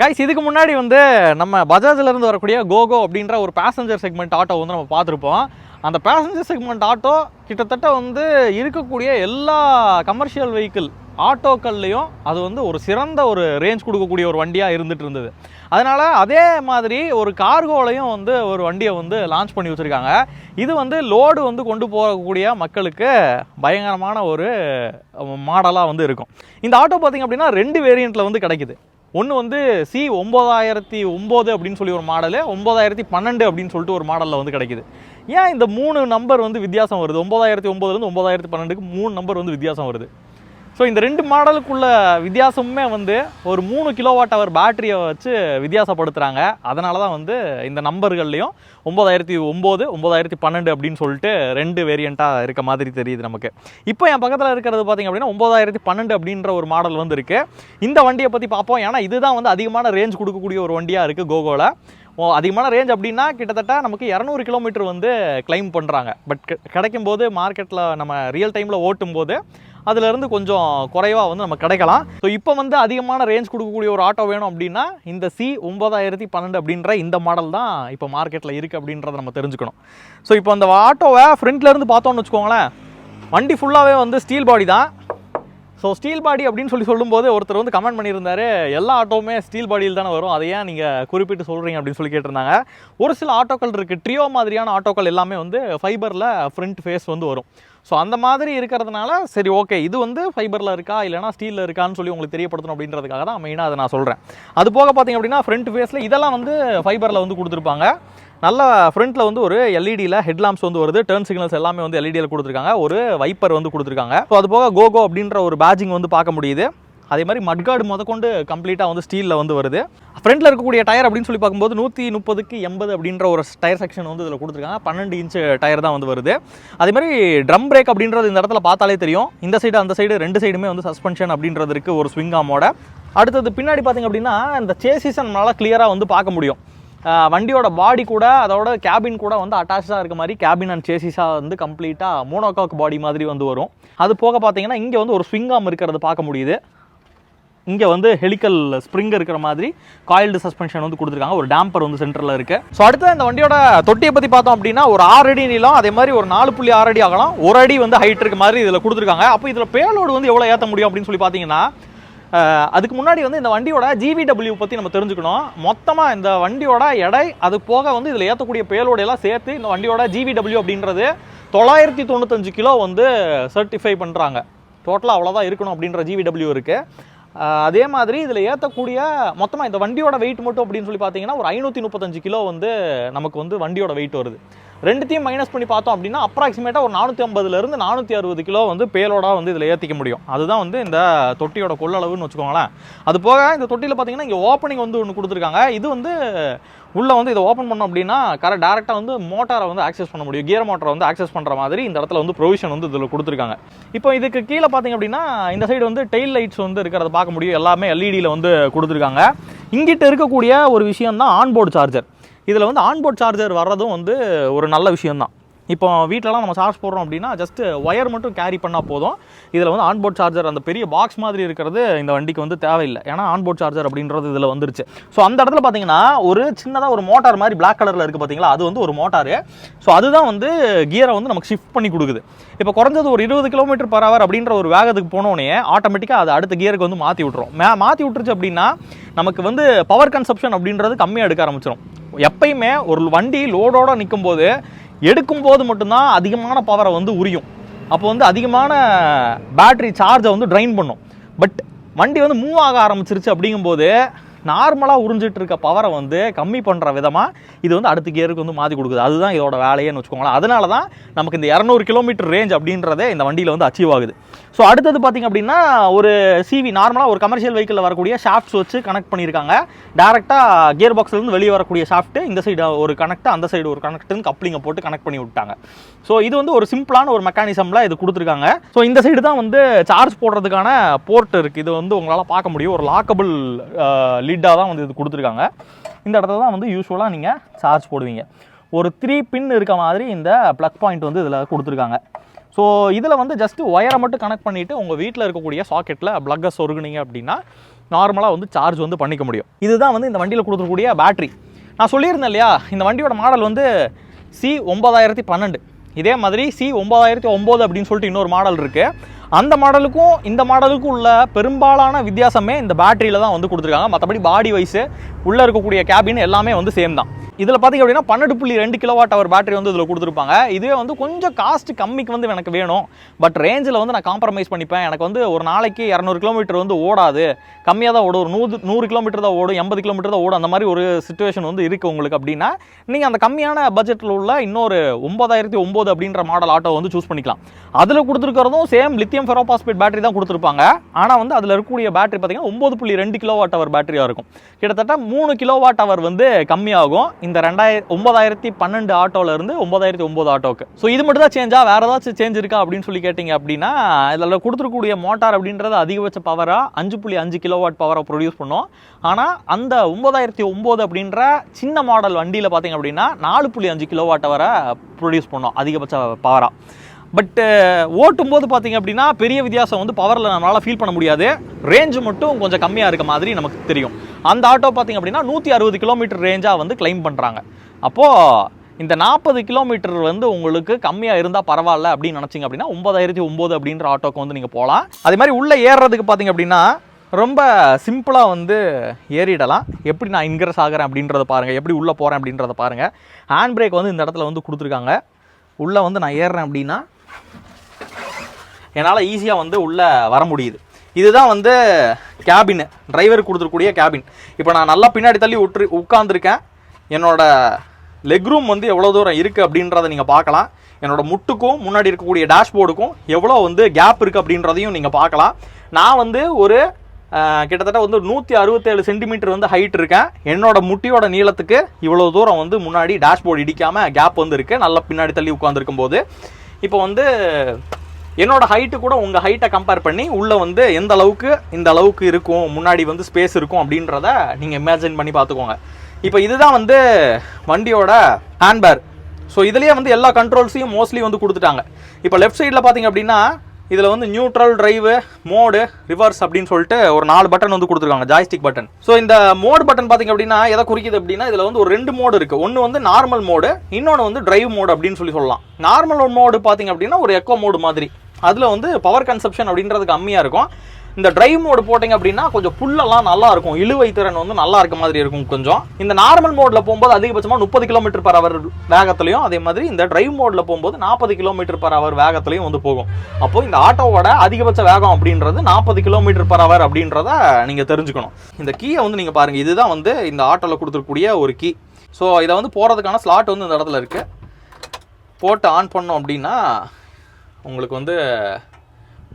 Guys இதுக்கு முன்னாடி வந்து நம்ம பஜாஜிலேருந்து வரக்கூடிய கோகோ அப்படின்ற ஒரு பேசஞ்சர் செக்மெண்ட் ஆட்டோ வந்து நம்ம பார்த்துருப்போம். அந்த பேசஞ்சர் செக்மெண்ட் ஆட்டோ கிட்டத்தட்ட வந்து இருக்கக்கூடிய எல்லா கமர்ஷியல் வெஹிக்கிள் ஆட்டோக்கள்லையும் அது வந்து ஒரு சிறந்த ஒரு ரேஞ்ச் கொடுக்கக்கூடிய ஒரு வண்டியாக இருந்துட்டு இருந்தது. அதனால் அதே மாதிரி ஒரு கார்கோலையும் வந்து ஒரு வண்டியை வந்து லான்ச் பண்ணி வச்சுருக்காங்க. இது வந்து லோடு வந்து கொண்டு போகக்கூடிய மக்களுக்கு பயங்கரமான ஒரு மாடலாக வந்து இருக்கும். இந்த ஆட்டோ பார்த்திங்க அப்படின்னா ரெண்டு வேரியண்ட்டில் வந்து கிடைக்குது. ஒன்று வந்து சி ஒம்பதாயிரத்தி ஒம்பது அப்படின்னு சொல்லி ஒரு மாடலு ஒம்பதாயிரத்தி பன்னெண்டு அப்படின்னு சொல்லிட்டு ஒரு மாடலில் வந்து கிடைக்குது. ஏன் இந்த மூணு நம்பர் வந்து வித்தியாசம் வருது? ஒம்பதாயிரத்தி ஒம்பதுலேருந்து ஒம்பதாயிரத்தி பன்னெண்டுக்கு மூணு நம்பர் வந்து வித்தியாசம் வருது. ஸோ இந்த ரெண்டு மாடலுக்குள்ள வித்தியாசமுமே வந்து ஒரு மூணு கிலோவாட் அவர் பேட்டரியை வச்சு வித்தியாசப்படுத்துகிறாங்க அதனால தான் வந்து இந்த நம்பர்கள்லையும் ஒம்பதாயிரத்தி ஒம்பது ஒம்பதாயிரத்தி பன்னெண்டு அப்படின்னு சொல்லிட்டு ரெண்டு வேரியண்ட்டாக இருக்க மாதிரி தெரியுது நமக்கு. இப்போ என் பக்கத்தில் இருக்கிறது பார்த்திங்க அப்படின்னா ஒம்பதாயிரத்தி பன்னெண்டு அப்படின்ற ஒரு மாடல் வந்து இருக்குது இந்த வண்டியை பற்றி பார்ப்போம். ஏன்னா இதுதான் வந்து அதிகமான ரேஞ்ச் கொடுக்கக்கூடிய ஒரு வண்டியாக இருக்குது கோகோவில் ஓ அதிகமான ரேஞ்ச் அப்படின்னா கிட்டத்தட்ட நமக்கு இரநூறு கிலோமீட்டர் வந்து கிளைம் பண்ணுறாங்க பட் கிடைக்கும் போது மார்க்கெட்டில் நம்ம ரியல் டைமில் ஓட்டும் போது அதுலேருந்து கொஞ்சம் குறைவாக வந்து நம்ம கிடைக்கலாம். ஸோ இப்போ வந்து அதிகமான ரேஞ்ச் கொடுக்கக்கூடிய ஒரு ஆட்டோ வேணும் அப்படின்னா இந்த சி ஒன்பதாயிரத்தி பன்னெண்டு அப்படின்ற இந்த மாடல் தான் இப்போ மார்க்கெட்டில் இருக்குது அப்படின்றத நம்ம தெரிஞ்சுக்கணும். ஸோ இப்போ அந்த ஆட்டோவை ஃப்ரண்ட்லேருந்து பார்த்தோன்னு வச்சுக்கோங்களேன் வண்டி ஃபுல்லாகவே வந்து ஸ்டீல் பாடி தான். ஸோ ஸ்டீல் பாடி அப்படின்னு சொல்லி சொல்லும்போது ஒருத்தர் வந்து கமெண்ட் பண்ணியிருந்தாரு எல்லா ஆட்டோவுமே ஸ்டீல் பாடியில் தானே வரும் அதை ஏன் நீங்கள் குறிப்பிட்டு சொல்கிறீங்க அப்படின்னு சொல்லி கேட்டிருந்தாங்க. ஒரு சில ஆட்டோக்கள் இருக்குது ட்ரியோ மாதிரியான ஆட்டோக்கள் எல்லாமே வந்து ஃபைபரில் ஃப்ரண்ட் ஃபேஸ் வந்து வரும். ஸோ அந்த மாதிரி இருக்கிறதுனால சரி ஓகே இது வந்து ஃபைபரில் இருக்கா இல்லைனா ஸ்டீலில் இருக்கான்னு சொல்லி உங்களுக்கு தெரியப்படுத்தணும் அப்படின்றதுக்காக தான் மெயினாக அதை நான் சொல்கிறேன் அது போக பார்த்தீங்க அப்படின்னா ஃப்ரண்ட் ஃபேஸில் இதெல்லாம் வந்து ஃபைபரில் வந்து கொடுத்துருப்பாங்க. நல்ல ஃப்ரண்ட்டில் வந்து ஒரு எல்இடியில் ஹெட்லாம்ஸ் வந்து வருது. டர்ன் சிக்னல்ஸ் எல்லாமே வந்து எல்இடியில் கொடுத்துருக்காங்க. ஒரு வைப்பர் வந்து கொடுத்துருக்காங்க. ஸோ அது போக கோகோ அப்படின்ற ஒரு பேஜிங் வந்து பார்க்க முடியுது. அதே மாதிரி மட்கார்டு முதற்கொண்டு கம்ப்ளீட்டாக வந்து ஸ்டீலில் வந்து வருது. ஃப்ரண்ட்டில் இருக்கக்கூடிய டயர் அப்படின்னு சொல்லி பார்க்கும்போது நூற்றி முப்பதுக்கு எண்பது அப்படின்ற ஒரு டயர் செக்ஷன் வந்து இதில் கொடுத்துருக்காங்க. பன்னெண்டு இன்ச்சு டயர் தான் வந்து வருது. அதே மாதிரி ட்ரம் பிரேக் அப்படின்றது இந்த இடத்துல பார்த்தாலே தெரியும். இந்த சைடு அந்த சைடு ரெண்டு சைடுமே வந்து சஸ்பென்ஷன் அப்படின்றது இருக்குது ஒரு ஸ்விங் ஆமோட அடுத்தது பின்னாடி பார்த்தீங்க அப்படின்னா இந்த சேசிஸை நம்மளால் கிளியராக வந்து பார்க்க முடியும். வண்டியோட பாடி கூட அதோட கேபின் கூட வந்து அட்டாச்சாக இருக்க மாதிரி கேபின் அண்ட் சேசிஸாக வந்து கம்ப்ளீட்டாக மோனோகாக் பாடி மாதிரி வந்து வரும். அது போக பார்த்தீங்கன்னா இங்கே வந்து ஒரு ஸ்விங்காம் இருக்கிறது பார்க்க முடியுது. இங்கே வந்து ஹெலிக்கல் ஸ்ப்ரிங் இருக்கிற மாதிரி காயில்டு சஸ்பென்ஷன் வந்து கொடுத்துருக்காங்க. ஒரு டேம்பர் வந்து சென்டரில் இருக்குது ஸோ அடுத்து இந்த வண்டியோட தொட்டியை பற்றி பார்த்தோம் அப்படின்னா ஒரு ஆறு அடி நீளம் அதே மாதிரி ஒரு நாலு புள்ளி ஆறு அடி ஆகலாம் ஒரு அடி வந்து ஹைட் இருக்க மாதிரி இதில் கொடுத்துருக்காங்க. அப்போ இதில் பேலோடு வந்து எவ்வளோ ஏற்ற முடியும் அப்படின்னு சொல்லி பார்த்தீங்கன்னா அதுக்கு முன்னாடி வந்து இந்த வண்டியோட ஜிவிடபிள்யூ பற்றி நம்ம தெரிஞ்சுக்கணும். மொத்தமாக இந்த வண்டியோட எடை அது போக வந்து இதில் ஏற்றக்கூடிய பேலோடு எல்லாம் சேர்த்து இந்த வண்டியோட ஜிவிடபிள்யூ அப்படின்றது தொள்ளாயிரத்தி தொண்ணூத்தஞ்சு கிலோ வந்து சர்டிஃபை பண்ணுறாங்க டோட்டலாக அவ்வளோதான் இருக்கணும் அப்படின்ற ஜிவிடபிள்யூ இருக்குது அதே மாதிரி இதில் ஏற்றக்கூடிய மொத்தமாக இந்த வண்டியோட வெயிட் மட்டும் அப்படின்னு சொல்லி பார்த்தீங்கன்னா ஒரு ஐநூற்றி முப்பத்தஞ்சு கிலோ வந்து நமக்கு வந்து வண்டியோட வெயிட் வருது. ரெண்டுத்தையும் மைனஸ் பண்ணி பார்த்தோம் அப்படின்னா அப்ராக்சிமேட்டாக ஒரு நானூற்றி ஐம்பதுலேருந்து நானூற்றி அறுபது கிலோ வந்து பேலோடாக வந்து இதில் ஏற்றிக்க முடியும். அதுதான் வந்து இந்த தொட்டியோட கொள்ளளவுன்னு வச்சுக்கோங்களேன். அது போக இந்த தொட்டியில் பார்த்தீங்கன்னா இங்கே ஓப்பனிங் வந்து ஒன்று கொடுத்துருக்காங்க. இது வந்து உள்ளே வந்து இதை ஓப்பன் பண்ணோம் அப்படின்னா கரெக்ட் டேரெக்டாக வந்து மோட்டாரை வந்து ஆக்சஸ் பண்ண முடியும். கியர் மோட்டரை வந்து ஆக்சஸ் பண்ணுற மாதிரி இந்த இடத்துல வந்து ப்ரொவிஷன் வந்து இதில் கொடுத்துருக்காங்க. இப்போ இதுக்கு கீழே பார்த்தீங்க அப்படின்னா இந்த சைடு வந்து டெயில் லைட்ஸ் வந்து இருக்கிறத பார்க்க முடியும். எல்லாமே எல்இடியில் வந்து கொடுத்துருக்காங்க. இங்கிட்ட இருக்கக்கூடிய ஒரு விஷயம் தான் ஆன்போர்டு சார்ஜர் இதில் வந்து ஆன்போர்ட் சார்ஜர் வர்றதும் வந்து ஒரு நல்ல விஷயம்தான். இப்போ வீட்டிலலாம் நம்ம சார்ஜ் போடுறோம் அப்படின்னா ஜஸ்ட்டு ஒயர் மட்டும் கேரி பண்ணால் போதும். இதில் வந்து ஆன்போர்ட் சார்ஜர் அந்த பெரிய பாக்ஸ் மாதிரி இருக்கிறது இந்த வண்டிக்கு வந்து தேவையில்லை. ஏன்னா ஆன்போர்ட் சார்ஜர் அப்படின்றது இதில் வந்துருச்சு. ஸோ அந்த இடத்துல பார்த்தீங்கன்னா ஒரு சின்னதாக ஒரு மோட்டார் மாதிரி பிளாக் கலரில் இருக்குது பார்த்தீங்களா அது வந்து ஒரு மோட்டாரு ஸோ அதுதான் வந்து கியரை வந்து நமக்கு ஷிஃப்ட் பண்ணி கொடுக்குது. இப்போ குறைஞ்சது ஒரு இருபது கிலோமீட்டர் பர் ஹவர் அப்படின்ற ஒரு வேகத்துக்கு போனோடனே ஆட்டோமேட்டிக்காக அது அடுத்த கியருக்கு வந்து மாற்றி விட்டுரும். மே மாற்றி விட்டுருச்சு அப்படின்னா நமக்கு வந்து பவர் கன்சப்ஷன் அப்படின்றது கம்மியாக எடுக்க ஆரம்பிச்சிடும் எப்பயுமே ஒரு வண்டி லோடோட நிற்கும் போது எடுக்கும் போது மட்டும்தான் அதிகமான பவரை வந்து உரியும். அப்போ வந்து அதிகமான பேட்டரி சார்ஜை வந்து ட்ரைன் பண்ணும். பட் வண்டி வந்து மூவ் ஆக ஆரம்பிச்சிருச்சு அப்படிங்கும்போது நார்மலாக உறிஞ்சிட்டு இருக்க பவரை வந்து கம்மி பண்ணுற விதமாக இது வந்து அடுத்த கியருக்கு வந்து மாற்றி கொடுக்குது. அதுதான் இதோட வேலையேன்னு வச்சுக்கோங்களேன். அதனால தான் நமக்கு இந்த இரநூறு கிலோமீட்டர் ரேஞ்ச் அப்படின்றதே இந்த வண்டியில் வந்து அச்சீவ் ஆகுது. ஸோ அடுத்தது பார்த்திங்க அப்படின்னா ஒரு சிவி நார்மலாக ஒரு கமர்ஷியல் வெஹிக்கிளில் வரக்கூடிய ஷாஃப்ட்ஸ் வச்சு கனெக்ட் பண்ணியிருக்காங்க. டேரெக்டாக கியர் பாக்ஸ்லேருந்து வெளியே வரக்கூடிய ஷாஃப்ட்டு இந்த சைடு ஒரு கனெக்ட் அந்த சைடு ஒரு கனெக்ட்னு கப்ளிங்கை போட்டு கனெக்ட் பண்ணி விட்டாங்க ஸோ இது வந்து ஒரு சிம்பிளான ஒரு மெக்கானிசமில் இது கொடுத்துருக்காங்க. ஸோ இந்த சைடு தான் வந்து சார்ஜ் போடுறதுக்கான போர்ட் இருக்குது இது வந்து உங்களால் பார்க்க முடியும். ஒரு லாக்கபிள் லிட்டாக தான் வந்து இது கொடுத்துருக்காங்க. இந்த இடத்துல தான் வந்து யூஸ்வலாக நீங்கள் சார்ஜ் போடுவீங்க. ஒரு த்ரீ பின் இருக்க மாதிரி இந்த ப்ளக் பாயிண்ட் வந்து இதில் கொடுத்துருக்காங்க. ஸோ இதில் வந்து ஜஸ்ட் ஒயரை மட்டும் கனெக்ட் பண்ணிவிட்டு உங்கள் வீட்டில் இருக்கக்கூடிய சாக்கெட்டில் ப்ளக்கை சொருகுனீங்க அப்படின்னா நார்மலாக வந்து சார்ஜ் வந்து பண்ணிக்க முடியும். இதுதான் வந்து இந்த வண்டியில் கொடுத்துருக்கூடிய பேட்டரி நான் சொல்லியிருந்தேன் இல்லையா? இந்த வண்டியோட மாடல் வந்து சி ஒன்பதாயிரத்தி பன்னெண்டு. இதே மாதிரி சி ஒன்பதாயிரத்தி ஒம்பது அப்படின்னு சொல்லிட்டு இன்னொரு மாடல் இருக்குது அந்த மாடலுக்கும் இந்த மாடலுக்கும் உள்ள பெரும்பாலான வித்தியாசமே இந்த பேட்டரியில் தான் வந்து கொடுத்துருக்காங்க. மற்றபடி பாடி வைஸு உள்ளே இருக்கக்கூடிய கேபின் எல்லாமே வந்து சேம் தான். இதில் பார்த்தீங்க அப்படின்னா பன்னெண்டு புள்ளி ரெண்டு கிலோவாட் அவர் பேட்டரி வந்து இதில் கொடுத்துருப்பாங்க. இதுவே வந்து கொஞ்சம் காஸ்ட் கம்மிக்கு வந்து எனக்கு வேணும். பட் ரேஞ்சில் வந்து நான் காம்ப்ரமைஸ் பண்ணிப்பேன். எனக்கு வந்து ஒரு நாளைக்கு இரநூறு கிலோமீட்டர் வந்து ஓடாது. கம்மியாக தான் ஓடும். ஒரு நூறு நூறு கிலோமீட்டர் தான் ஓடும். எண்பது கிலோமீட்டர் தான் ஓடும். அந்த மாதிரி ஒரு சுச்சுவேஷன் வந்து இருக்குது உங்களுக்கு அப்படின்னா நீங்கள் அந்த கம்மியான பட்ஜெட்டில் உள்ள இன்னொரு ஒன்பதாயிரத்தி ஒம்பது அப்படின்ற மாடல் ஆட்டோ வந்து சூஸ் பண்ணிக்கலாம். அதில் கொடுத்துருக்கிறதும் சேம் லித்தியம் ஃபெரோபாஸ்பேட் பேட்டரி தான் கொடுத்துருப்பாங்க. ஆனால் வந்து அதில் இருக்கக்கூடிய பேட்டரி பார்த்தீங்கன்னா ஒம்பது புள்ளி ரெண்டு கிலோவாட் அவர் பேட்டரியாக இருக்கும். கிட்டத்தட்ட மூணு கிலோவாட் அவர் வந்து கம்மியாகும். இந்த ரெண்டாயிரம் ஒன்பதாயிரத்தி பன்னெண்டு ஆட்டோலேருந்து ஒன்பதாயிரத்தி ஒம்பது ஆட்டோக்கு ஸோ இது மட்டும் தான் சேஞ்சா வேறு ஏதாச்சும் சேஞ்ச் இருக்கா அப்படின்னு சொல்லி கேட்டிங்க அப்படின்னா இதில் கொடுத்துருக்கக்கூடிய மோட்டார் அப்படின்றது அதிகபட்ச பவராக அஞ்சு புள்ளி அஞ்சு கிலோவாட் பவரை ப்ரொடியூஸ் பண்ணும். ஆனால் அந்த ஒன்பதாயிரத்தி ஒம்பது அப்படின்ற சின்ன மாடல் வண்டியில் பார்த்தீங்க அப்படின்னா நாலு புள்ளி அஞ்சு கிலோவாட் அவரை ப்ரொடியூஸ் பண்ணும் அதிகபட்ச பவராக பட்டு ஓட்டும் போது பார்த்தீங்க அப்படின்னா பெரிய வித்தியாசம் வந்து பவரில் நம்மளால் ஃபீல் பண்ண முடியாது. ரேஞ்ச் மட்டும் கொஞ்சம் கம்மியாக இருக்க மாதிரி நமக்கு தெரியும். அந்த ஆட்டோ பார்த்தீங்க அப்படின்னா நூற்றி அறுபது கிலோமீட்டர் ரேஞ்சாக வந்து கிளைம் பண்ணுறாங்க அப்போது இந்த நாற்பது கிலோமீட்டர் வந்து உங்களுக்கு கம்மியாக இருந்தால் பரவாயில்ல அப்படின்னு நினச்சிங்க அப்படின்னா ஒன்பதாயிரத்தி ஒம்பது அப்படின்ற ஆட்டோக்கு வந்து நீங்கள் போகலாம். அதே மாதிரி உள்ளே ஏறுறதுக்கு பார்த்தீங்க அப்படின்னா ரொம்ப சிம்பிளாக வந்து ஏறிடலாம். எப்படி நான் இன்க்ரஸ் ஆகிறேன் அப்படின்றத பாருங்கள் எப்படி உள்ளே போகிறேன் அப்படின்றத பாருங்கள் ஹேண்ட் பிரேக் வந்து இந்த இடத்துல வந்து கொடுத்துருக்காங்க. உள்ளே வந்து நான் ஏறுறேன் அப்படின்னா என்னால் ஈஸியாக வந்து உள்ளே வர முடியுது. இதுதான் வந்து கேபின் டிரைவர் கொடுத்துருக்கூடிய கேபின் இப்போ நான் நல்லா பின்னாடி தள்ளி உற்று உட்காந்துருக்கேன் என்னோடய லெக் ரூம் வந்து எவ்வளோ தூரம் இருக்குது அப்படின்றத நீங்கள் பார்க்கலாம். என்னோட முட்டுக்கும் முன்னாடி இருக்கக்கூடிய டேஷ்போர்டுக்கும் எவ்வளோ வந்து கேப் இருக்குது அப்படின்றதையும் நீங்கள் பார்க்கலாம். நான் வந்து ஒரு கிட்டத்தட்ட வந்து நூற்றி அறுபத்தேழு சென்டிமீட்டர் வந்து ஹைட் இருக்கேன். என்னோட முட்டியோட நீளத்துக்கு இவ்வளோ தூரம் வந்து முன்னாடி டேஷ்போர்டு இடிக்காமல் கேப் வந்து இருக்குது நல்லா பின்னாடி தள்ளி உட்காந்துருக்கும் போது இப்போ வந்து என்னோட ஹைட்டு கூட உங்கள் ஹைட்டை கம்பேர் பண்ணி உள்ளே வந்து எந்த அளவுக்கு இந்த அளவுக்கு இருக்கும் முன்னாடி வந்து ஸ்பேஸ் இருக்கும் அப்படின்றத நீங்கள் இமேஜின் பண்ணி பார்த்துக்கோங்க. இப்போ இதுதான் வந்து வண்டியோட ஹேண்ட்பேர் ஸோ இதுலேயே வந்து எல்லா கண்ட்ரோல்ஸையும் மோஸ்ட்லி வந்து கொடுத்துட்டாங்க. இப்போ லெஃப்ட் சைடில் பார்த்தீங்க அப்படின்னா இதில் வந்து நியூட்ரல் டிரைவு மோடு ரிவர்ஸ் அப்படின்னு சொல்லிட்டு ஒரு நாலு பட்டன் வந்து கொடுத்துருக்காங்க ஜாய்ஸ்டிக் பட்டன் ஸோ இந்த மோடு பட்டன் பார்த்தீங்க அப்படின்னா எதை குறிக்குது அப்படின்னா இதில் வந்து ஒரு ரெண்டு மோடு இருக்குது ஒன்று வந்து நார்மல் மோடு இன்னொன்று வந்து டிரைவ் மோடு அப்படின்னு சொல்லி சொல்லலாம். நார்மல் மோடு பார்த்தீங்க அப்படின்னா ஒரு எக்கோ மோடு மாதிரி. அதில் வந்து பவர் கன்சப்ஷன் அப்படின்றது கம்மியாக இருக்கும். இந்த டிரைவ் மோடு போட்டிங்க அப்படின்னா கொஞ்சம் புல்லெல்லாம் நல்லா இருக்கும் இழுவை திறன் வந்து நல்லா இருக்க மாதிரி இருக்கும் கொஞ்சம். இந்த நார்மல் மோடில் போகும்போது அதிகபட்சமாக முப்பது கிலோமீட்டர் பர் அவர் வேகத்துலையும் அதே மாதிரி இந்த டிரைவ் மோடில் போகும்போது நாற்பது கிலோமீட்டர் பர் அவர் வேகத்துலையும் வந்து போகும். அப்போ இந்த ஆட்டோவோட அதிகபட்ச வேகம் அப்படின்றது நாற்பது கிலோமீட்டர் பர் அவர் அப்படின்றத நீங்கள் தெரிஞ்சுக்கணும். இந்த கீயை வந்து நீங்கள் பாருங்கள் இதுதான் வந்து இந்த ஆட்டோவில் கொடுத்துருக்கூடிய ஒரு கீ ஸோ இதை வந்து போகிறதுக்கான ஸ்லாட் வந்து இந்த இடத்துல இருக்குது போட்டு ஆன் பண்ணோம் அப்படின்னா உங்களுக்கு வந்து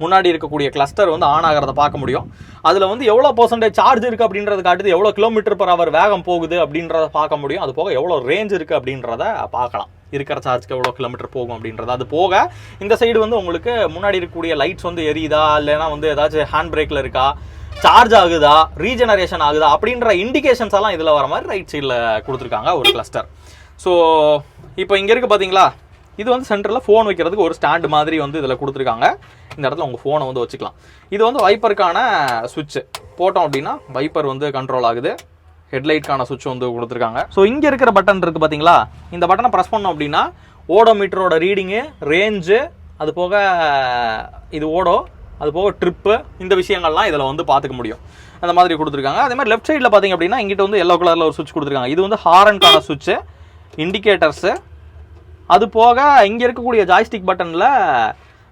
முன்னாடி இருக்கக்கூடிய கிளஸ்டர் வந்து ஆன் ஆகிறத பார்க்க முடியும். அதில் வந்து எவ்வளோ பர்சன்டேஜ் சார்ஜ் இருக்குது அப்படின்றத காட்டுது எவ்வளோ கிலோமீட்டர் பர் அவர் வேகம் போகுது அப்படின்றத பார்க்க முடியும். அது போக எவ்வளோ ரேஞ்ச் இருக்குது அப்படின்றத பார்க்கலாம். இருக்கிற சார்ஜ்க்கு எவ்வளோ கிலோமீட்டர் போகும் அப்படின்றது. அது போக இந்த சைடு வந்து உங்களுக்கு முன்னாடி இருக்கக்கூடிய லைட்ஸ் வந்து எரியுதா? இல்லைன்னா வந்து ஏதாச்சும் ஹேண்ட் பிரேக்கில் இருக்கா? சார்ஜ் ஆகுதா? ரீஜெனரேஷன் ஆகுதா? அப்படின்ற இண்டிகேஷன்ஸ் எல்லாம் இதில் வர மாதிரி ரைட் சைடில் கொடுத்துருக்காங்க ஒரு கிளஸ்டர் ஸோ இப்போ இங்கே இருக்குது பார்த்தீங்களா இது வந்து சென்டரில் ஃபோன் வைக்கிறதுக்கு ஒரு ஸ்டாண்டு மாதிரி வந்து இதில் கொடுத்துருக்காங்க. இந்த இடத்துல உங்கள் ஃபோனை வந்து வச்சுக்கலாம். இது வந்து வைப்பருக்கான சுவிட்சு போட்டோம் அப்படின்னா வைப்பர் வந்து கண்ட்ரோல் ஆகுது. ஹெட்லைட்கான சுவிட்ச் வந்து கொடுத்துருக்காங்க. ஸோ இங்கே இருக்கிற பட்டன் இருக்குது பார்த்தீங்களா இந்த பட்டனை ப்ரெஸ் பண்ணோம் அப்படின்னா ஓடோமீட்டரோட ரீடிங்கு ரேஞ்சு அது போக இது ஓடோ அது போக ட்ரிப்பு இந்த விஷயங்கள்லாம் இதில் வந்து பார்த்துக்க முடியும். அந்த மாதிரி கொடுத்துருக்காங்க. அதே மாதிரி லெஃப்ட் சைடில் பார்த்தீங்க அப்படின்னா இங்கிட்ட வந்து எல்லோ கலரில் ஒரு சுவிட்ச் கொடுத்துருக்காங்க. இது வந்து ஹாரன்கான சுவிட்சு இண்டிகேட்டர்ஸு அது போக இங்கே இருக்கக்கூடிய ஜாய்ஸ்டிக் பட்டனில்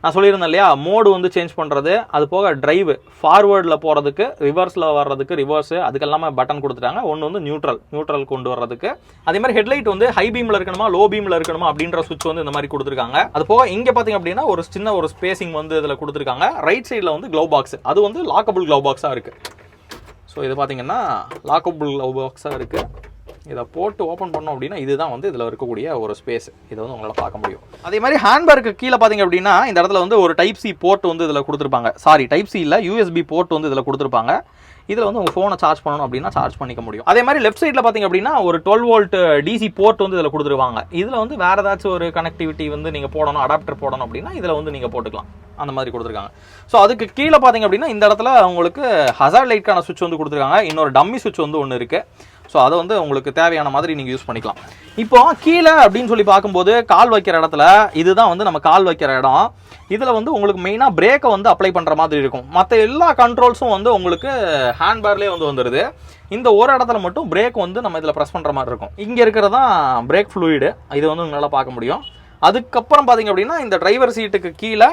நான் சொல்லியிருந்தேன் இல்லையா மோடு வந்து சேஞ்ச் பண்ணுறது அது போக ட்ரைவ் ஃபார்வேர்டில் போகிறதுக்கு ரிவர்ஸில் வர்றதுக்கு ரிவர்ஸு அதுக்கெல்லாமே பட்டன் கொடுத்துட்டாங்க. ஒன்று வந்து நியூட்ரல் நியூட்ரல் கொண்டு வர்றதுக்கு. அதே மாதிரி ஹெட்லைட் வந்து ஹை பீமில் இருக்கணுமா லோ பீமில் இருக்கணுமா அப்படின்ற சுவிட்ச் வந்து இந்த மாதிரி கொடுத்துருக்காங்க. அது போக இங்கே பார்த்தீங்க அப்படின்னா ஒரு சின்ன ஒரு ஸ்பேசிங் வந்து இதில் கொடுத்துருக்காங்க. ரைட் சைடில் வந்து க்ளவ் பாக்ஸ் அது வந்து லாக்கபுள் க்ளவ் பாக்ஸாக இருக்குது ஸோ இது பார்த்தீங்கன்னா லாக்கபுள் க்ளவ் பாக்ஸாக இருக்குது இதை போட்டு ஓப்பன் பண்ணோம் அப்படின்னா இதுதான் வந்து இதில் இருக்கக்கூடிய ஒரு ஸ்பேஸ் இதை வந்து உங்களால் பார்க்க முடியும். அதே மாதிரி ஹேண்ட்பேருக்கு கீழே பார்த்தீங்க அப்படின்னா இந்த இடத்துல வந்து ஒரு டைப் சி போர்ட் வந்து இதில் கொடுத்துருப்பாங்க. சாரி டைப் சி இல்லை யூஎஸ்பி போர்ட் வந்து இதில் கொடுத்துருப்பாங்க. இதில் வந்து உங்கள் ஃபோனை சார்ஜ் பண்ணணும் அப்படின்னா சார்ஜ் பண்ணிக்க முடியும். அதே மாதிரி லெஃப்ட் சைடில் பார்த்தீங்க அப்படின்னா ஒரு டுவெல் வோல்ட் டிசி போர்ட் வந்து இதில் கொடுத்துருவாங்க. இதில் வந்து வேறு ஏதாச்சும் ஒரு கனெக்டிவிட்டி வந்து நீங்கள் போடணும் அடாப்டர் போடணும் அப்படின்னா இதில் வந்து நீங்கள் போட்டுக்கலாம். அந்த மாதிரி கொடுத்துருக்காங்க. ஸோ அதுக்கு கீழே பார்த்தீங்க அப்படின்னா இந்த இடத்துல உங்களுக்கு ஹசார் லைட்கான சுவிட்ச் வந்து கொடுத்துருக்காங்க. இன்னொரு டம்மி சுவிட்ச் வந்து ஒன்று இருக்குது ஸோ அதை வந்து உங்களுக்கு தேவையான மாதிரி நீங்கள் யூஸ் பண்ணிக்கலாம். இப்போ கீழே அப்படின்னு சொல்லி பார்க்கும்போது கால் வைக்கிற இடத்துல இதுதான் வந்து நம்ம கால் வைக்கிற இடம். இதில் வந்து உங்களுக்கு மெயினாக பிரேக்கை வந்து அப்ளை பண்ணுற மாதிரி இருக்கும். மற்ற எல்லா கண்ட்ரோல்ஸும் வந்து உங்களுக்கு ஹேண்ட்பேர்லேயே வந்து வந்துடுது இந்த ஒரு இடத்துல மட்டும் பிரேக் வந்து நம்ம இதில் ப்ரெஸ் பண்ணுற மாதிரி இருக்கும். இங்கே இருக்கிறது தான் பிரேக் ஃப்ளூயிடு இது வந்து உங்களால் பார்க்க முடியும். அதுக்கப்புறம் பார்த்தீங்க அப்படின்னா இந்த டிரைவர் சீட்டுக்கு கீழே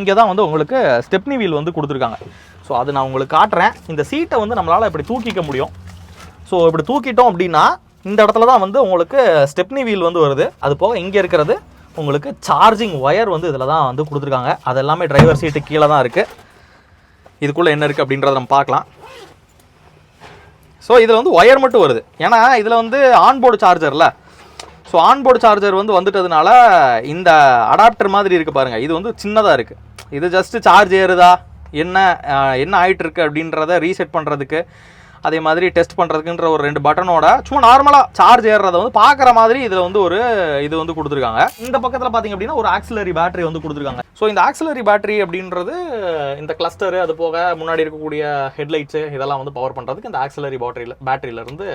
இங்கே தான் வந்து உங்களுக்கு ஸ்டெப்னி வீல் வந்து கொடுத்துருக்காங்க. ஸோ அது நான் உங்களுக்கு காட்டுறேன். இந்த சீட்டை வந்து நம்மளால் இப்படி தூக்கிக்க முடியும். ஸோ இப்படி தூக்கிட்டோம் அப்படின்னா இந்த இடத்துல தான் வந்து உங்களுக்கு ஸ்டெப்னி வீல் வந்து வருது. அது போக இங்கே இருக்கிறது உங்களுக்கு சார்ஜிங் ஒயர் வந்து இதில் தான் வந்து கொடுத்துருக்காங்க. அது எல்லாமே டிரைவர் சீட்டு கீழே தான் இருக்குது இதுக்குள்ளே என்ன இருக்குது அப்படின்றத நம்ம பார்க்கலாம். ஸோ இதில் வந்து ஒயர் மட்டும் வருது. ஏன்னா இதில் வந்து ஆன்போர்டு சார்ஜரில் ஸோ ஆன்போர்டு சார்ஜர் வந்து வந்துட்டதுனால இந்த அடாப்டர் மாதிரி இருக்குது பாருங்கள் இது வந்து சின்னதாக இருக்குது இது ஜஸ்ட்டு சார்ஜ் ஏறுதா? என்ன என்ன ஆயிட்டு இருக்கு அப்படின்றத ரீசெட் பண்ணுறதுக்கு அதே மாதிரி டெஸ்ட் பண்ணுறதுக்குன்ற ஒரு ரெண்டு பட்டனோட சும்மா நார்மலாக சார்ஜ் ஏறுறத வந்து பார்க்குற மாதிரி இதில் வந்து ஒரு இது வந்து கொடுத்துருக்காங்க. இந்த பக்கத்தில் பார்த்தீங்க அப்படின்னா ஒரு ஆக்சிலரி பேட்டரி வந்து கொடுத்துருக்காங்க. ஸோ இந்த ஆக்சிலரி பேட்டரி அப்படின்றது இந்த கிளஸ்டரு அது போக முன்னாடி இருக்கக்கூடிய ஹெட்லைட்ஸு இதெல்லாம் வந்து பவர் பண்ணுறதுக்கு இந்த ஆக்சிலரி பேட்டரியில் பேட்டரியிலேருந்து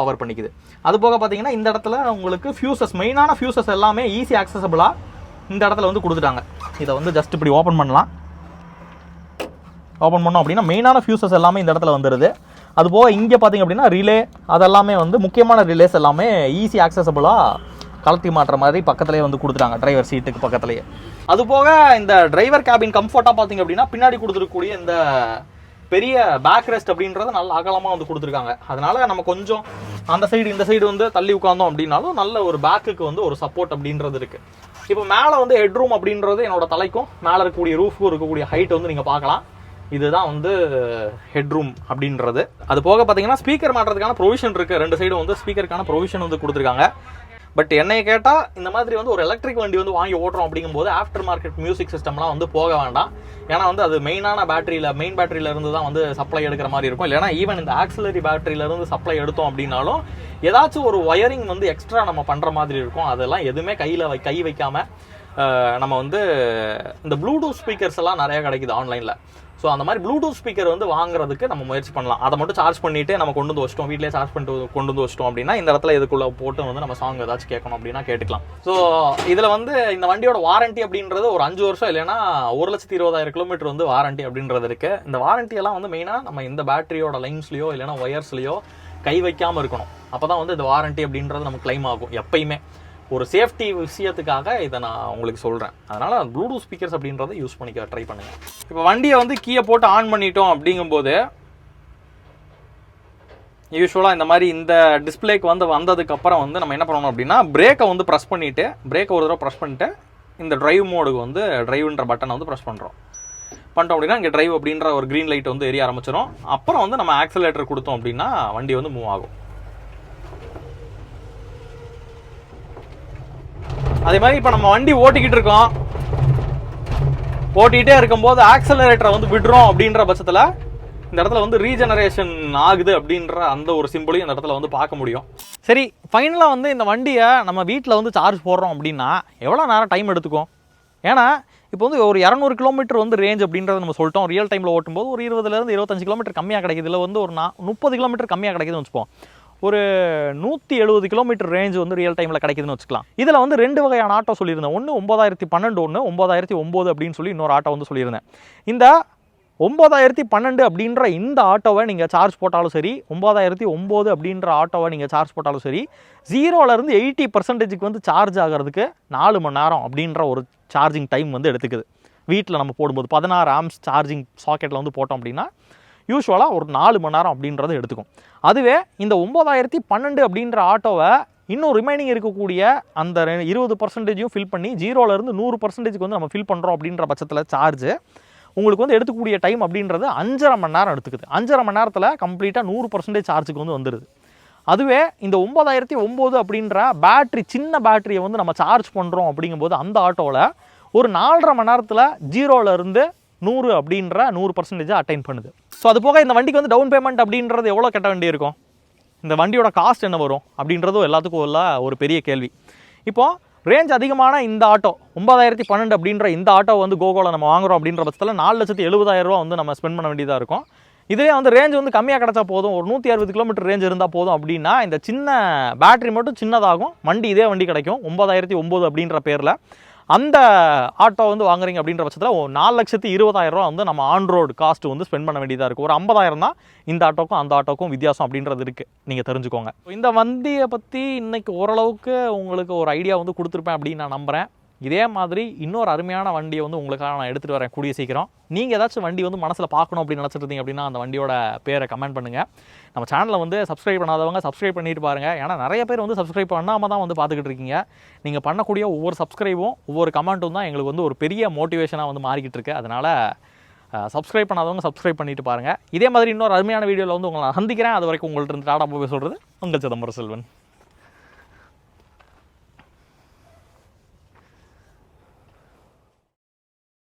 பவர் பண்ணிக்குது. அது போக பார்த்தீங்கன்னா இந்த இடத்துல உங்களுக்கு ஃபியூசஸ் மெயினான ஃபியூசஸ் எல்லாமே ஈஸி ஆக்சசபிளாக இந்த இடத்துல வந்து கொடுத்துட்டாங்க. இதை வந்து ஜஸ்ட் இப்படி ஓப்பன் பண்ணலாம். ஓப்பன் பண்ணோம் அப்படின்னா மெயினான ஃபியூசஸ் எல்லாமே இந்த இடத்துல வந்துடுது அது போக இங்கே பார்த்தீங்க அப்படின்னா ரிலே அதெல்லாமே வந்து முக்கியமான ரிலேஸ் எல்லாமே ஈஸி ஆக்சசபிளாக கலத்தி மாட்டுற மாதிரி பக்கத்துலேயே வந்து கொடுத்துட்டாங்க டிரைவர் சீட்டுக்கு பக்கத்துலேயே. அது போக இந்த டிரைவர் கேபின் கம்ஃபர்ட்டாக பார்த்தீங்க அப்படின்னா பின்னாடி கொடுத்துருக்கக்கூடிய இந்த பெரிய பேக் ரெஸ்ட் அப்படின்றத நல்ல அகலமாக வந்து கொடுத்துருக்காங்க. அதனால நம்ம கொஞ்சம் அந்த சைடு இந்த சைடு வந்து தள்ளி உட்காந்தோம் அப்படின்னாலும் நல்ல ஒரு பேக்குக்கு வந்து ஒரு சப்போர்ட் அப்படின்றது இருக்கு. இப்போ மேலே வந்து ஹெட்ரூம் அப்படின்றது என்னோட தலைக்கும் மேலே இருக்கக்கூடிய ரூஃப்க்கும் இருக்கக்கூடிய ஹைட் வந்து நீங்கள் பார்க்கலாம். இதுதான் வந்து ஹெட்ரூம் அப்படின்றது. அது போக பார்த்தீங்கன்னா ஸ்பீக்கர் மாட்டுறதுக்கான ப்ரொவிஷன் இருக்குது ரெண்டு சைடும் வந்து ஸ்பீக்கருக்கான ப்ரொவிஷன் வந்து கொடுத்துருக்காங்க. பட் என்னை கேட்டால் இந்த மாதிரி வந்து ஒரு எலக்ட்ரிக் வண்டி வந்து வாங்கி ஓட்டுறோம் அப்படிங்கும்போது ஆஃப்டர் மார்க்கெட் மியூசிக் சிஸ்டம்லாம் வந்து போக வேண்டாம். ஏன்னா வந்து அது மெயினான பேட்டரியில் மெயின் பேட்டரியில இருந்து தான் வந்து சப்ளை எடுக்கிற மாதிரி இருக்கும். இல்லைனா ஈவன் இந்த ஆக்சிலரி பேட்டரியிலேருந்து சப்ளை எடுத்தோம் அப்படின்னாலும் ஏதாச்சும் ஒரு ஒயரிங் வந்து எக்ஸ்ட்ரா நம்ம பண்ணுற மாதிரி இருக்கும். அதெல்லாம் எதுவுமே கையில் வை கை வைக்காமல் நம்ம வந்து இந்த ப்ளூடூத் ஸ்பீக்கர்ஸ் எல்லாம் நிறையா கிடைக்குது ஆன்லைனில் ஸோ அந்த மாதிரி ப்ளூடூத் ஸ்பீக்கர் வந்து வாங்குறதுக்கு நம்ம முயற்சி பண்ணலாம். அதை மட்டும் சார்ஜ் பண்ணிட்டு நம்ம கொண்டு வந்து வச்சிட்டோம். வீட்டிலே சார்ஜ் பண்ணிட்டு கொண்டு வந்து வச்சிட்டோம் அப்படின்னா இந்த இடத்துல இதுக்குள்ள போட்டு வந்து நம்ம சாங் ஏதாச்சும் கேட்கணும் அப்படின்னா கேட்டுக்கலாம். ஸோ இதில் வந்து இந்த வண்டியோட வாரண்டி அப்படின்றது ஒரு அஞ்சு வருஷம் இல்லைன்னா ஒரு லட்சத்தி இருபதாயிரம் கிலோமீட்டர் வந்து வாரண்டி அப்படின்றது இருக்கு. இந்த வாரண்டியெல்லாம் வந்து மெயினாக நம்ம இந்த பேட்டரியோட லைன்ஸ்லையோ இல்லைன்னா ஒயர்ஸ்லையோ கை வைக்காம இருக்கணும். அப்பதான் வந்து இந்த வாரண்டி அப்படின்றது நமக்கு கிளைம் ஆகும் எப்பயுமே. ஒரு சேஃப்டி விஷயத்துக்காக இதை நான் உங்களுக்கு சொல்கிறேன் அதனால் ப்ளூடூத் ஸ்பீக்கர்ஸ் அப்படின்றத யூஸ் பண்ணிக்க ட்ரை பண்ணுங்க. இப்போ வண்டியை வந்து கீயை போட்டு ஆன் பண்ணிட்டோம் அப்படிங்கும்போது யூஸ்வலாக இந்த மாதிரி இந்த டிஸ்பிளேக்கு வந்து வந்ததுக்கப்புறம் வந்து நம்ம என்ன பண்ணணும் அப்படின்னா பிரேக்கை வந்து ப்ரெஸ் பண்ணிவிட்டு பிரேக்கை ஒரு தடவை ப்ரெஸ் பண்ணிட்டு இந்த டிரைவ் மோடுக்கு வந்து டிரைவ்ன்ற பட்டனை வந்து ப்ரெஸ் பண்ணுறோம் பண்ணிட்டோம் அப்படின்னா இங்கே டிரைவ் அப்படின்ற ஒரு க்ரீன் லைட் வந்து எரிய ஆரம்பிச்சிடும் அப்புறம் வந்து நம்ம ஆக்சிலேட்டர் கொடுத்தோம் அப்படின்னா வண்டி வந்து மூவ் ஆகும். அதே மாதிரி இப்போ நம்ம வண்டி ஓட்டிக்கிட்டு இருக்கோம். ஓட்டிகிட்டே இருக்கும்போது ஆக்சலரேட்டரை வந்து விடுறோம் அப்படின்ற பட்சத்தில் இந்த இடத்துல வந்து ரீஜெனரேஷன் ஆகுது அப்படின்ற அந்த ஒரு சிம்பிளையும் இந்த இடத்துல வந்து பார்க்க முடியும். சரி ஃபைனலாக வந்து இந்த வண்டியை நம்ம வீட்டில் வந்து சார்ஜ் போடுறோம் அப்படின்னா எவ்வளோ நேரம் டைம் எடுத்துக்கும்? ஏன்னா இப்போ வந்து ஒரு இரநூறு கிலோமீட்டர் வந்து ரேஞ்ச் அப்படின்றத நம்ம சொல்லிட்டோம். ரியல் டைமில் ஓட்டும்போது ஒரு இருபதுலேருந்து இருபத்தஞ்சு கிலோமீட்டர் கம்மியாக கிடைக்குது. இல்லை வந்து ஒரு நா முப்பது கிலோமீட்டர் கம்மியாக கிடைக்குதுன்னு வச்சுப்போம் ஒரு நூற்றி எழுபது கிலோமீட்டர் ரேஞ்ச் வந்து ரியல் டைமில் கிடைக்குதுன்னு வச்சுக்கலாம். இதில் வந்து ரெண்டு வகையான ஆட்டோ சொல்லியிருந்தேன். ஒன்று ஒம்பதாயிரத்தி பன்னெண்டு ஒன்று ஒம்பதாயிரத்தி ஒம்பது அப்படின்னு சொல்லி இன்னொரு ஆட்டோ வந்து சொல்லியிருந்தேன். இந்த ஒம்பதாயிரத்தி பன்னெண்டு அப்படின்ற இந்த ஆட்டோவை நீங்கள் சார்ஜ் போட்டாலும் சரி ஒம்பதாயிரத்தி ஒம்பது அப்படின்ற ஆட்டோவை நீங்கள் சார்ஜ் போட்டாலும் சரி ஜீரோலேருந்து எயிட்டி பர்சன்டேஜுக்கு வந்து சார்ஜ் ஆகிறதுக்கு நாலு மணி நேரம் அப்படின்ற ஒரு சார்ஜிங் டைம் வந்து எடுத்துக்குது. வீட்டில் நம்ம போடும்போது பதினாறு ஆம்ஸ் சார்ஜிங் சாக்கெட்டில் வந்து போட்டோம் அப்படின்னா யூஸ்வலாக ஒரு நாலு மணி நேரம் அப்படின்றது எடுத்துக்கும். அதுவே இந்த ஒம்பதாயிரத்தி பன்னெண்டு அப்படின்ற ஆட்டோவை இன்னும் ரிமைனிங் இருக்கக்கூடிய அந்த இருபது பர்சன்டேஜையும் ஃபில் பண்ணி ஜீரோலேருந்து நூறு பர்சன்டேஜ்க்கு வந்து நம்ம ஃபில் பண்ணுறோம் அப்படின்ற பட்சத்தில் சார்ஜ் உங்களுக்கு வந்து எடுத்துக்கூடிய டைம் அப்படின்றது அஞ்சரை மணி நேரம் எடுத்துக்குது. அஞ்சரை மணி நேரத்தில் கம்ப்ளீட்டாக நூறு பர்சன்டேஜ் சார்ஜுக்கு வந்து வந்துடுது அதுவே இந்த ஒம்பதாயிரத்தி ஒம்பது அப்படின்ற பேட்ரி சின்ன பேட்டரியை வந்து நம்ம சார்ஜ் பண்ணுறோம் அப்படிங்கும்போது அந்த ஆட்டோவில் ஒரு நாலரை மணி நேரத்தில் ஜீரோலேருந்து நூறு அப்படின்ற நூறு பர்சன்டேஜ் அட்டைன் பண்ணுது. ஸோ அது போக இந்த வண்டிக்கு வந்து டவுன் பேமெண்ட் அப்படின்றது எவ்வளோ கட்ட வேண்டி இருக்கும்? இந்த வண்டியோட காஸ்ட் என்ன வரும்? அப்படின்றதும் எல்லாத்துக்கும் உள்ள ஒரு பெரிய கேள்வி. இப்போ ரேஞ்ச் அதிகமான இந்த ஆட்டோ ஒன்பதாயிரத்தி பன்னெண்டு அப்படின்ற இந்த ஆட்டோ வந்து கோகோவில் நம்ம வாங்குறோம் அப்படின்ற பட்சத்தில் நாலு லட்சத்து எழுபதாயிரம் ரூபா வந்து நம்ம ஸ்பெண்ட் பண்ண வேண்டியதாக இருக்கும். இதுவே வந்து ரேஞ்ச் வந்து கம்மியாக கிடச்சா போதும். ஒரு நூற்றி அறுபது கிலோமீட்டர் ரேஞ்ச் இருந்தால் போதும் அப்படின்னா இந்த சின்ன பேட்டரி மட்டும் சின்னதாகும். வண்டி இதே வண்டி கிடைக்கும். ஒன்பதாயிரத்தி ஒம்பது அப்படின்ற பேரில். அந்த ஆட்டோ வந்து வாங்குறீங்க அப்படின்ற பட்சத்தில் ஒரு நாலு லட்சத்தி இருபதாயிரம் ரூபா வந்து நம்ம ஆன் ரோடு காஸ்ட் வந்து ஸ்பெண்ட் பண்ண வேண்டியதாக இருக்கும் ஒரு ஐம்பதாயிரம் தான் இந்த ஆட்டோக்கும் அந்த ஆட்டோக்கும் வித்தியாசம் அப்படின்றது இருக்குது நீங்கள் தெரிஞ்சுக்கோங்க. இந்த வண்டியை பற்றி இன்றைக்கி ஓரளவுக்கு உங்களுக்கு ஒரு ஐடியா வந்து கொடுத்துருப்பேன் அப்படின்னு நான் நம்புகிறேன் இதே மாதிரி இன்னொரு அருமையான வண்டியை வந்து உங்களுக்காக நான் எடுத்துகிட்டு வரேன் கூடிய சீக்கிரம். நீங்கள் ஏதாச்சும் வண்டி வந்து மனசில் பார்க்கணும் அப்படின்னு நினச்சிட்டு இருந்தீங்க அப்படின்னா அந்த வண்டியோட பேரை கமெண்ட் பண்ணுங்கள் நம்ம சேனலை வந்து சப்ஸ்கிரைப் பண்ணாதவங்க சப்ஸ்கிரைப் பண்ணிட்டு பாருங்கள் ஏன்னா நிறைய பேர் வந்து சப்ஸ்கிரைப் பண்ணாமல் தான் வந்து பார்த்துக்கிட்டு இருக்கீங்க. நீங்கள் பண்ணக்கூடிய ஒவ்வொரு சப்ஸ்கிரைபும் ஒவ்வொரு கமெண்ட்டும் தான் எங்களுக்கு வந்து ஒரு பெரிய மோட்டிவேஷனாக வந்து மாறிக்கிட்டு இருக்குது அதனால் சப்ஸ்கிரைப் பண்ணாதவங்க சப்ஸ்கிரைப் பண்ணிட்டு பாருங்கள் இதே மாதிரி இன்னொரு அருமையான வீடியோவில் வந்து உங்களை நான் சந்திக்கிறேன். அது வரைக்கும் உங்கள்கிட்ட இருந்து டாடா போய் சொல்கிறது உங்கள் சிதம்பரம் செல்வன்.